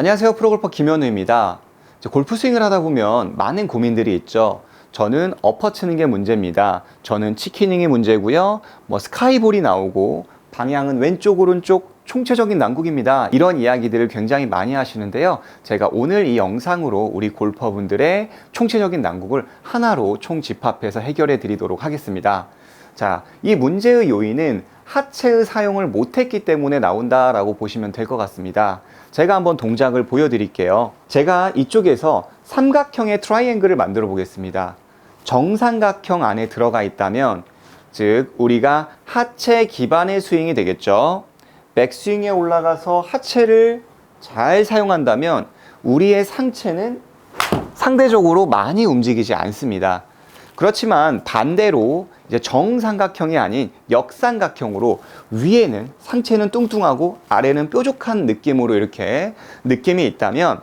안녕하세요. 프로골퍼 김현우입니다. 골프 스윙을 하다 보면 많은 고민들이 있죠. 저는 엎어 치는 게 문제입니다. 저는 치키닝이 문제고요. 뭐 스카이볼이 나오고 방향은 왼쪽 오른쪽 총체적인 난국입니다. 이런 이야기들을 굉장히 많이 하시는데요. 제가 오늘 이 영상으로 우리 골퍼분들의 총체적인 난국을 하나로 총집합해서 해결해 드리도록 하겠습니다. 자, 이 문제의 요인은 하체의 사용을 못했기 때문에 나온다라고 보시면 될 것 같습니다. 제가 한번 동작을 보여드릴게요. 제가 이쪽에서 삼각형의 트라이앵글을 만들어 보겠습니다. 정삼각형 안에 들어가 있다면, 즉, 우리가 하체 기반의 스윙이 되겠죠. 백스윙에 올라가서 하체를 잘 사용한다면, 우리의 상체는 상대적으로 많이 움직이지 않습니다. 그렇지만 반대로 이제 정삼각형이 아닌 역삼각형으로 위에는 상체는 뚱뚱하고 아래는 뾰족한 느낌으로 이렇게 느낌이 있다면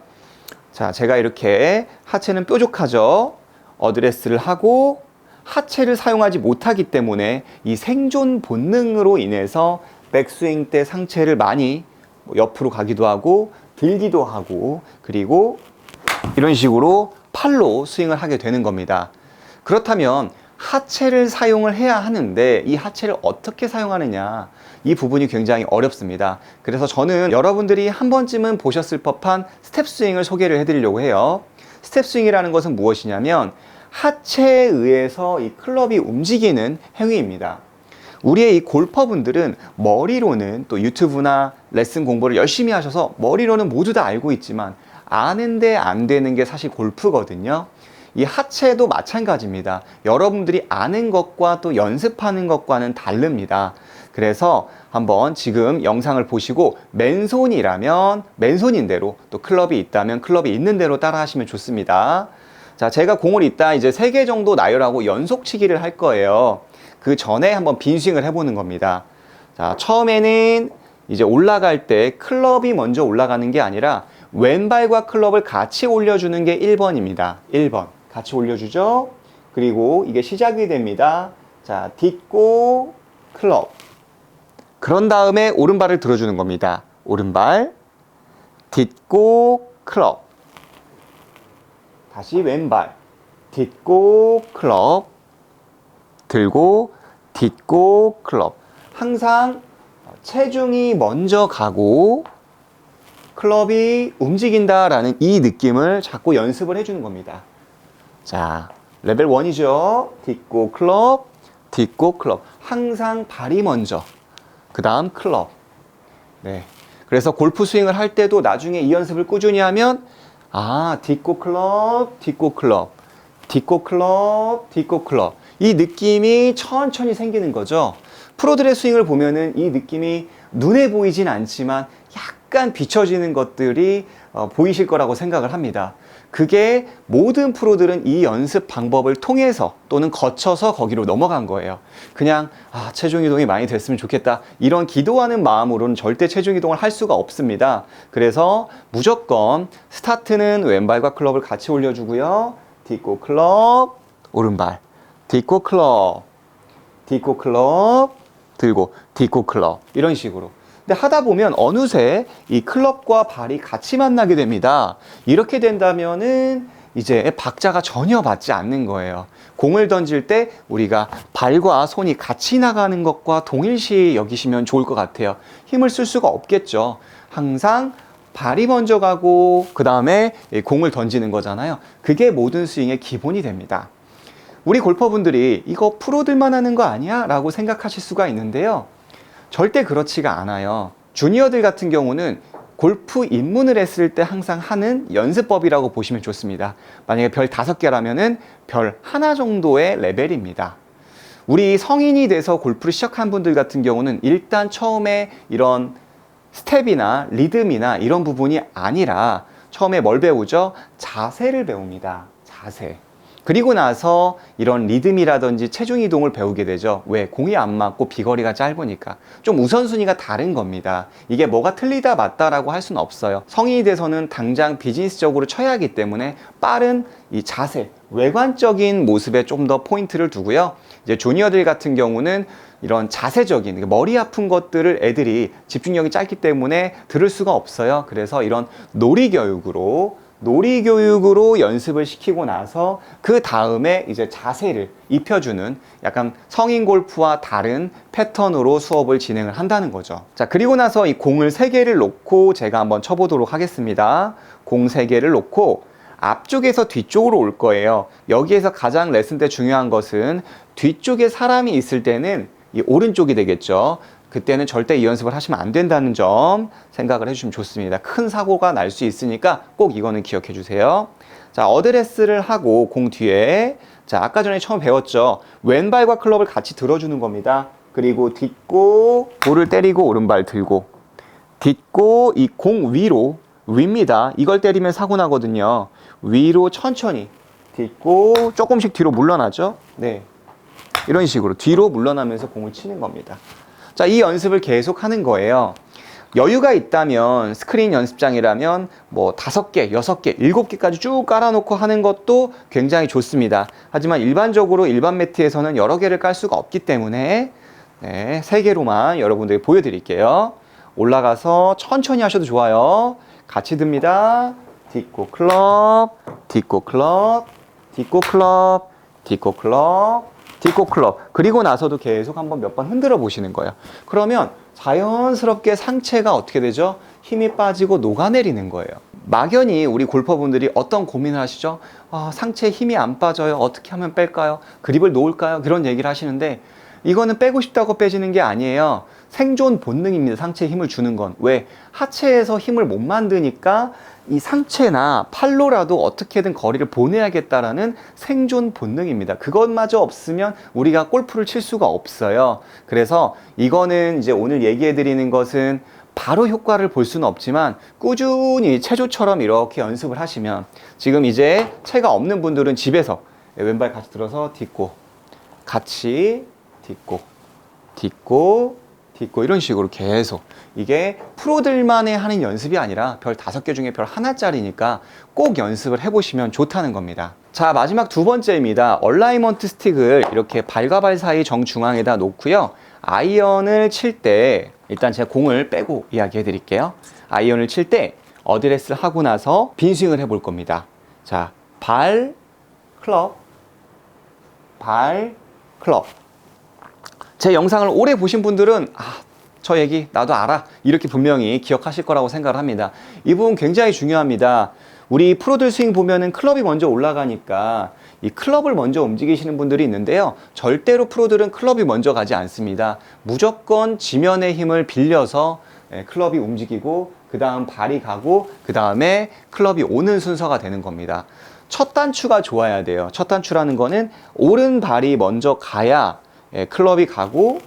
자, 제가 이렇게 하체는 뾰족하죠. 어드레스를 하고 하체를 사용하지 못하기 때문에 이 생존 본능으로 인해서 백스윙 때 상체를 많이 옆으로 가기도 하고 들기도 하고 그리고 이런 식으로 팔로 스윙을 하게 되는 겁니다. 그렇다면 하체를 사용을 해야 하는데 이 하체를 어떻게 사용하느냐 이 부분이 굉장히 어렵습니다. 그래서 저는 여러분들이 한 번쯤은 보셨을 법한 스텝 스윙을 소개를 해드리려고 해요. 스텝 스윙이라는 것은 무엇이냐면 하체에 의해서 이 클럽이 움직이는 행위입니다. 우리의 이 골퍼분들은 머리로는 또 유튜브나 레슨 공부를 열심히 하셔서 머리로는 모두 다 알고 있지만 아는데 안 되는 게 사실 골프거든요. 이 하체도 마찬가지입니다. 여러분들이 아는 것과 또 연습하는 것과는 다릅니다. 그래서 한번 지금 영상을 보시고 맨손이라면 맨손인 대로 또 클럽이 있다면 클럽이 있는 대로 따라 하시면 좋습니다. 자, 제가 공을 이따 이제 세 개 정도 나열하고 연속 치기를 할 거예요. 그 전에 한번 빈 스윙을 해보는 겁니다. 자, 처음에는 이제 올라갈 때 클럽이 먼저 올라가는 게 아니라 왼발과 클럽을 같이 올려주는 게 1번입니다. 1번. 같이 올려주죠. 그리고 이게 시작이 됩니다. 자, 딛고 클럽. 그런 다음에 오른발을 들어주는 겁니다. 오른발. 딛고 클럽. 다시 왼발. 딛고 클럽. 들고 딛고 클럽. 항상 체중이 먼저 가고 클럽이 움직인다라는 이 느낌을 자꾸 연습을 해주는 겁니다. 자, 레벨 1이죠. 딛고 클럽, 딛고 클럽. 항상 발이 먼저. 그 다음 클럽. 네. 그래서 골프 스윙을 할 때도 나중에 이 연습을 꾸준히 하면, 아, 딛고 클럽, 딛고 클럽, 딛고 클럽, 딛고 클럽. 이 느낌이 천천히 생기는 거죠. 프로들의 스윙을 보면은 이 느낌이 눈에 보이진 않지만 약간 비춰지는 것들이 어, 보이실 거라고 생각을 합니다. 그게 모든 프로들은 이 연습 방법을 통해서 또는 거쳐서 거기로 넘어간 거예요. 그냥 아, 체중 이동이 많이 됐으면 좋겠다. 이런 기도하는 마음으로는 절대 체중 이동을 할 수가 없습니다. 그래서 무조건 스타트는 왼발과 클럽을 같이 올려주고요. 딛고 클럽, 오른발. 딛고 클럽, 딛고 클럽, 들고 딛고 클럽. 이런 식으로. 근데 하다 보면 어느새 이 클럽과 발이 같이 만나게 됩니다. 이렇게 된다면은 이제 박자가 전혀 맞지 않는 거예요. 공을 던질 때 우리가 발과 손이 같이 나가는 것과 동일시 여기시면 좋을 것 같아요. 힘을 쓸 수가 없겠죠. 항상 발이 먼저 가고 그 다음에 공을 던지는 거잖아요. 그게 모든 스윙의 기본이 됩니다. 우리 골퍼분들이 이거 프로들만 하는 거 아니야? 라고 생각하실 수가 있는데요. 절대 그렇지가 않아요. 주니어들 같은 경우는 골프 입문을 했을 때 항상 하는 연습법이라고 보시면 좋습니다. 만약에 별 다섯 개라면은 별 하나 정도의 레벨입니다. 우리 성인이 돼서 골프를 시작한 분들 같은 경우는 일단 처음에 이런 스텝이나 리듬이나 이런 부분이 아니라 처음에 뭘 배우죠? 자세를 배웁니다. 자세. 그리고 나서 이런 리듬이라든지 체중 이동을 배우게 되죠. 왜? 공이 안 맞고 비거리가 짧으니까. 좀 우선순위가 다른 겁니다. 이게 뭐가 틀리다 맞다라고 할 수는 없어요. 성인이 돼서는 당장 비즈니스적으로 쳐야 하기 때문에 빠른 이 자세, 외관적인 모습에 좀 더 포인트를 두고요. 이제 조니어들 같은 경우는 이런 자세적인 그러니까 머리 아픈 것들을 애들이 집중력이 짧기 때문에 들을 수가 없어요. 그래서 이런 놀이 교육으로 놀이 교육으로 연습을 시키고 나서 그 다음에 이제 자세를 입혀주는 약간 성인 골프와 다른 패턴으로 수업을 진행을 한다는 거죠. 자, 그리고 나서 이 공을 세개를 놓고 제가 한번 쳐보도록 하겠습니다. 공 세개를 놓고 앞쪽에서 뒤쪽으로 올 거예요. 여기에서 가장 레슨 때 중요한 것은 뒤쪽에 사람이 있을 때는 이 오른쪽이 되겠죠. 그때는 절대 이 연습을 하시면 안 된다는 점 생각을 해주시면 좋습니다. 큰 사고가 날 수 있으니까 꼭 이거는 기억해 주세요. 자, 어드레스를 하고 공 뒤에 자, 아까 전에 처음 배웠죠. 왼발과 클럽을 같이 들어주는 겁니다. 그리고 딛고 볼을 때리고 오른발 들고 딛고 이 공 위로 위입니다. 이걸 때리면 사고 나거든요. 위로 천천히 딛고 조금씩 뒤로 물러나죠. 네. 이런 식으로 뒤로 물러나면서 공을 치는 겁니다. 자, 이 연습을 계속 하는 거예요. 여유가 있다면 스크린 연습장이라면 뭐 다섯 개, 여섯 개, 일곱 개까지 쭉 깔아놓고 하는 것도 굉장히 좋습니다. 하지만 일반적으로 일반 매트에서는 여러 개를 깔 수가 없기 때문에 네, 세 개로만 여러분들이 보여드릴게요. 올라가서 천천히 하셔도 좋아요. 같이 듭니다. 딛고 클럽, 딛고 클럽, 딛고 클럽, 딛고 클럽, 딛고 클럽. 그리고 나서도 계속 한번 몇 번 흔들어 보시는 거예요. 그러면 자연스럽게 상체가 어떻게 되죠? 힘이 빠지고 녹아내리는 거예요. 막연히 우리 골퍼분들이 어떤 고민을 하시죠? 아, 상체에 힘이 안 빠져요. 어떻게 하면 뺄까요? 그립을 놓을까요? 그런 얘기를 하시는데 이거는 빼고 싶다고 빼지는 게 아니에요. 생존 본능입니다. 상체에 힘을 주는 건. 왜? 하체에서 힘을 못 만드니까 이 상체나 팔로라도 어떻게든 거리를 보내야겠다라는 생존 본능입니다. 그것마저 없으면 우리가 골프를 칠 수가 없어요. 그래서 이거는 이제 오늘 얘기해 드리는 것은 바로 효과를 볼 수는 없지만 꾸준히 체조처럼 이렇게 연습을 하시면 지금 이제 체가 없는 분들은 집에서 왼발 같이 들어서 딛고 같이 딛고 딛고 딛고 이런 식으로 계속 이게 프로들만의 하는 연습이 아니라 별 다섯 개 중에 별 하나짜리니까 꼭 연습을 해보시면 좋다는 겁니다. 자 마지막 두 번째입니다. 얼라이먼트 스틱을 이렇게 발과 발 사이 정중앙에다 놓고요. 아이언을 칠 때 일단 제가 공을 빼고 이야기해 드릴게요. 아이언을 칠 때 어드레스를 하고 나서 빈 스윙을 해볼 겁니다. 자, 발, 클럽, 발, 클럽. 제 영상을 오래 보신 분들은 아, 저 얘기 나도 알아. 이렇게 분명히 기억하실 거라고 생각을 합니다. 이 부분 굉장히 중요합니다. 우리 프로들 스윙 보면은 클럽이 먼저 올라가니까 이 클럽을 먼저 움직이시는 분들이 있는데요. 절대로 프로들은 클럽이 먼저 가지 않습니다. 무조건 지면의 힘을 빌려서 예, 클럽이 움직이고 그 다음 발이 가고 그 다음에 클럽이 오는 순서가 되는 겁니다. 첫 단추가 좋아야 돼요. 첫 단추라는 거는 오른 발이 먼저 가야 예, 클럽이 가고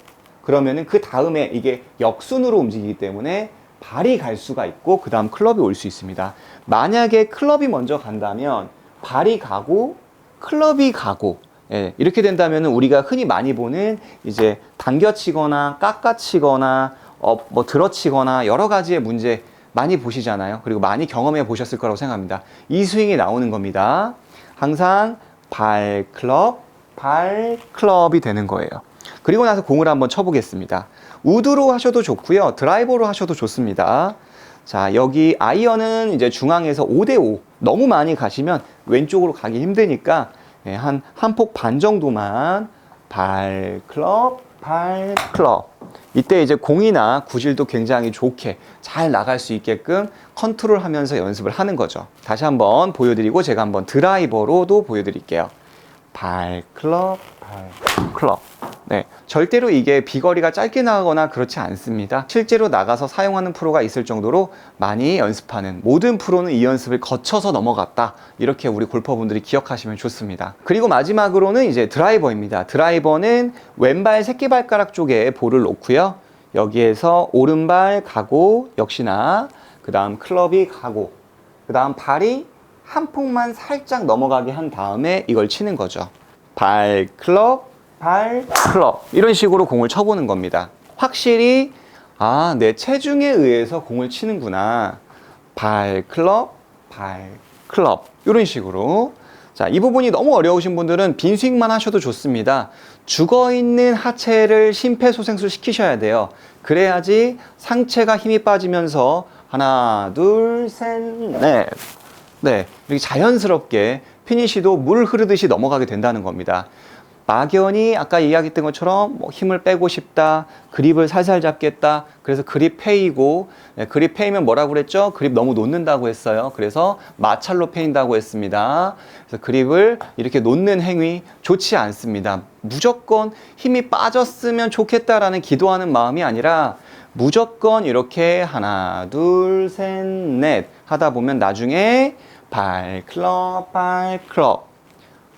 그러면은 그 다음에 이게 역순으로 움직이기 때문에 발이 갈 수가 있고 그 다음 클럽이 올 수 있습니다. 만약에 클럽이 먼저 간다면 발이 가고 클럽이 가고 예, 이렇게 된다면 우리가 흔히 많이 보는 이제 당겨치거나 깎아치거나 어, 뭐 들어치거나 여러 가지의 문제 많이 보시잖아요. 그리고 많이 경험해 보셨을 거라고 생각합니다. 이 스윙이 나오는 겁니다. 항상 발 클럽, 발 클럽이 되는 거예요. 그리고 나서 공을 한번 쳐보겠습니다. 우드로 하셔도 좋고요. 드라이버로 하셔도 좋습니다. 자, 여기 아이언은 이제 중앙에서 5대5 너무 많이 가시면 왼쪽으로 가기 힘드니까 예, 한 한 폭 반 정도만 발 클럽, 발 클럽. 이때 이제 공이나 구질도 굉장히 좋게 잘 나갈 수 있게끔 컨트롤 하면서 연습을 하는 거죠. 다시 한번 보여드리고 제가 한번 드라이버로도 보여드릴게요. 발 클럽, 발 클럽. 네, 절대로 이게 비거리가 짧게 나가거나 그렇지 않습니다. 실제로 나가서 사용하는 프로가 있을 정도로 많이 연습하는 모든 프로는 이 연습을 거쳐서 넘어갔다. 이렇게 우리 골퍼분들이 기억하시면 좋습니다. 그리고 마지막으로는 이제 드라이버입니다. 드라이버는 왼발 새끼발가락 쪽에 볼을 놓고요. 여기에서 오른발 가고 역시나 그 다음 클럽이 가고 그 다음 발이 한 폭만 살짝 넘어가게 한 다음에 이걸 치는 거죠. 발 클럽, 발 클럽 이런 식으로 공을 쳐보는 겁니다. 확실히 아, 내 체중에 의해서 공을 치는구나. 발 클럽, 발 클럽 이런 식으로 자, 이 부분이 너무 어려우신 분들은 빈 스윙만 하셔도 좋습니다. 죽어 있는 하체를 심폐소생술 시키셔야 돼요. 그래야지 상체가 힘이 빠지면서 하나, 둘, 셋, 넷. 네, 이렇게 자연스럽게 피니시도 물 흐르듯이 넘어가게 된다는 겁니다. 막연히 아까 이야기했던 것처럼 뭐 힘을 빼고 싶다, 그립을 살살 잡겠다. 그래서 그립 페이고 네, 그립 페이면 뭐라고 그랬죠? 그립 너무 놓는다고 했어요. 그래서 마찰로 페인다고 했습니다. 그래서 그립을 이렇게 놓는 행위 좋지 않습니다. 무조건 힘이 빠졌으면 좋겠다라는 기도하는 마음이 아니라 무조건 이렇게 하나, 둘, 셋, 넷 하다 보면 나중에 발 클럽, 발 클럽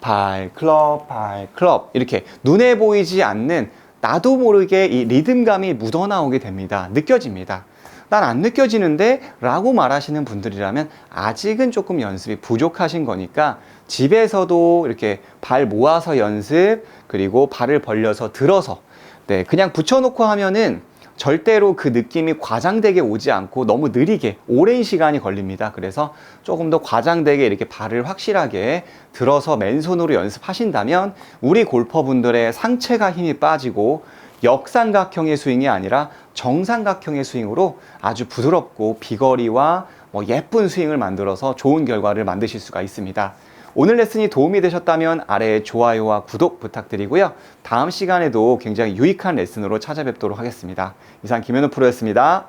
발 클럽, 발 클럽 이렇게 눈에 보이지 않는 나도 모르게 이 리듬감이 묻어나오게 됩니다. 느껴집니다. 난 안 느껴지는데 라고 말하시는 분들이라면 아직은 조금 연습이 부족하신 거니까 집에서도 이렇게 발 모아서 연습 그리고 발을 벌려서 들어서 네, 그냥 붙여놓고 하면은 절대로 그 느낌이 과장되게 오지 않고 너무 느리게 오랜 시간이 걸립니다. 그래서 조금 더 과장되게 이렇게 발을 확실하게 들어서 맨손으로 연습하신다면 우리 골퍼분들의 상체가 힘이 빠지고 역삼각형의 스윙이 아니라 정삼각형의 스윙으로 아주 부드럽고 비거리와 뭐 예쁜 스윙을 만들어서 좋은 결과를 만드실 수가 있습니다. 오늘 레슨이 도움이 되셨다면 아래에 좋아요와 구독 부탁드리고요. 다음 시간에도 굉장히 유익한 레슨으로 찾아뵙도록 하겠습니다. 이상 김현우 프로였습니다.